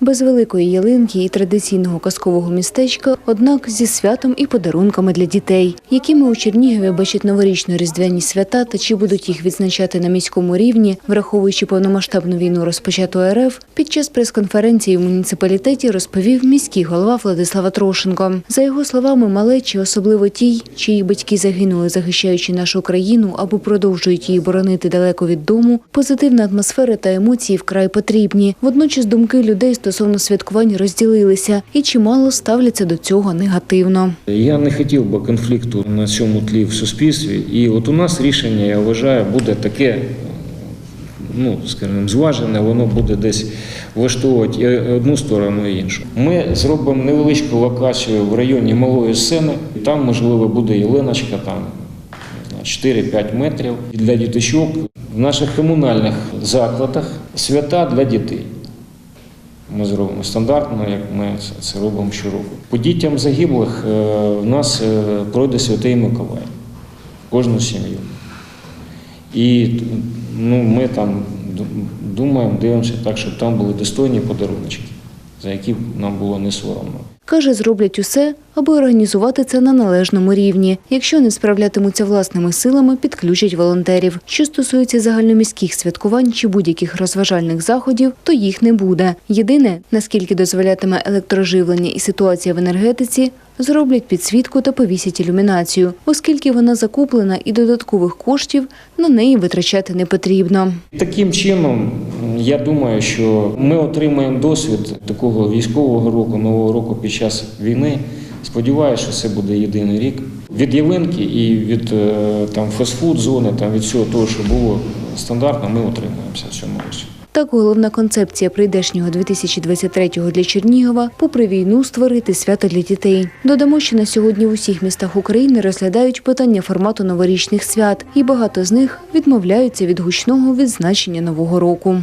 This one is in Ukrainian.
Без великої ялинки і традиційного казкового містечка, однак зі святом і подарунками для дітей, якими у Чернігові бачать новорічно-різдвяні свята та чи будуть їх відзначати на міському рівні, враховуючи повномасштабну війну розпочату РФ, під час прес-конференції в муніципалітеті розповів міський голова Владислава Трошенко. За його словами, малечі, особливо ті, чиї батьки загинули, захищаючи нашу країну або продовжують її боронити далеко від дому, позитивна атмосфера та емоції вкрай потрібні. Водночас думки людей стосовно святкувань розділилися і чимало ставляться до цього негативно. Я не хотів би конфлікту на цьому тлі в суспільстві. І от у нас рішення, я вважаю, буде таке, ну скажімо, зважене, воно буде десь влаштовувати одну сторону і іншу. Ми зробимо невеличку локацію в районі малої сцени. Там, можливо, буде ялиночка там. не знаю, 4-5 метрів для діточок в наших комунальних закладах свята для дітей. Ми зробимо стандартно, як ми це- робимо щороку. По дітям загиблих е, в нас е, пройде Святий Миколай, кожну сім'ю. І ну, ми там думаємо, дивимося так, щоб там були достойні подарунки, за які нам було не соромно. Каже, зроблять усе, аби організувати це на належному рівні. Якщо не справлятимуться власними силами, підключать волонтерів. Що стосується загальноміських святкувань чи будь-яких розважальних заходів, то їх не буде. Єдине, наскільки дозволятиме електроживлення і ситуація в енергетиці, зроблять підсвітку та повісять ілюмінацію, оскільки вона закуплена і додаткових коштів на неї витрачати не потрібно. Таким чином, я думаю, що ми отримаємо досвід такого військового року, нового року під час війни. Сподіваюся, що це буде єдиний рік. Від ялинки і від е, там фастфуд зони, там від всього того, що було стандартно, ми отримаємося в цьому році. Так, головна концепція прийдешнього 2023-го для Чернігова попри війну створити свято для дітей. Додамо, що на сьогодні в усіх містах України розглядають питання формату новорічних свят, і багато з них відмовляються від гучного відзначення нового року.